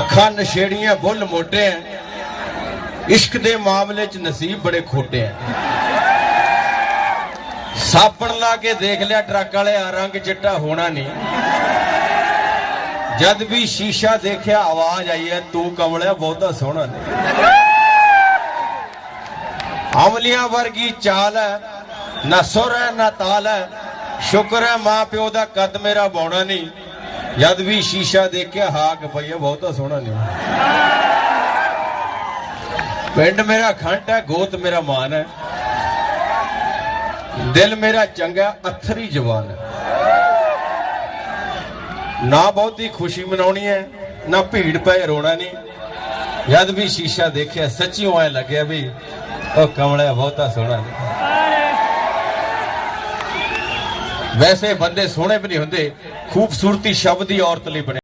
ਅੱਖਾਂ ਨਸ਼ੇੜੀਆਂ ਬੁੱਲ ਮੋਟੇ ਐ। ਇਸ਼ਕ ਦੇ ਮਾਮਲੇ 'ਚ ਨਸੀਬ ਬੜੇ ਖੋਟੇ ਐ। ਸਾਪਣ ਲਾ ਕੇ ਦੇਖ ਲਿਆ ਟਰੱਕ ਵਾਲੇ ਆ ਰੰਗ ਚਿੱਟਾ ਹੋਣਾ ਨਹੀਂ ਜਦ ਵੀ ਸ਼ੀਸ਼ਾ ਦੇਖਿਆ ਆਵਾਜ਼ ਆਈ ਐ, ਤੂੰ ਕਮਲਿਆ, ਬਹੁਤਾ ਸੋਹਣਾ ਨਹੀਂ ਅਮਲੀਆਂ ਵਰਗੀ ਚਾਲ ਐ, ਨਾ ਸੁਰ ਹੈ ਨਾ ਤਾਲ ਹੈ ਸ਼ੁਕਰ ਹੈ ਮਾਂ ਪਿਓ ਦਾ ਕਦ ਮੇਰਾ ਬੌਣਾ ਨਹੀਂ ਜਦ ਵੀ ਸ਼ੀਸ਼ਾ ਦੇਖਿਆ, ਹਾਕ ਪਈਆ ਬਹੁਤਾ ਸੋਹਣਾ ਨਹੀਂ ਪਿੰਡ ਮੇਰਾ ਖੰਡ ਹੈ, ਗੋਤ ਮੇਰਾ ਮਾਨ ਹੈ। ਦਿਲ ਮੇਰਾ ਚੰਗਾ, ਅਥਰੀ ਜਵਾਨ ਹੈ। ਨਾ ਬਹੁਤੀ ਖੁਸ਼ੀ ਮਨਾਉਣੀ ਹੈ, ਨਾ ਭੀੜ ਪਏ ਰੋਣਾ ਨਹੀਂ। ਜਦ ਵੀ ਸ਼ੀਸ਼ਾ ਦੇਖਿਆ ਸੱਚੀ ਐ ਲੱਗਿਆ ਵੀ ਉਹ ਕਮਲਿਆ ਬਹੁਤਾ ਸੋਹਣਾ ਨਹੀਂ ਵੈਸੇ ਬੰਦੇ ਸੋਹਣੇ ਵੀ ਨਹੀਂ ਹੁੰਦੇ ਖੂਬਸੂਰਤੀ ਸ਼ਬਦ ਹੀ ਔਰਤ ਲਈ ਬਣੇ।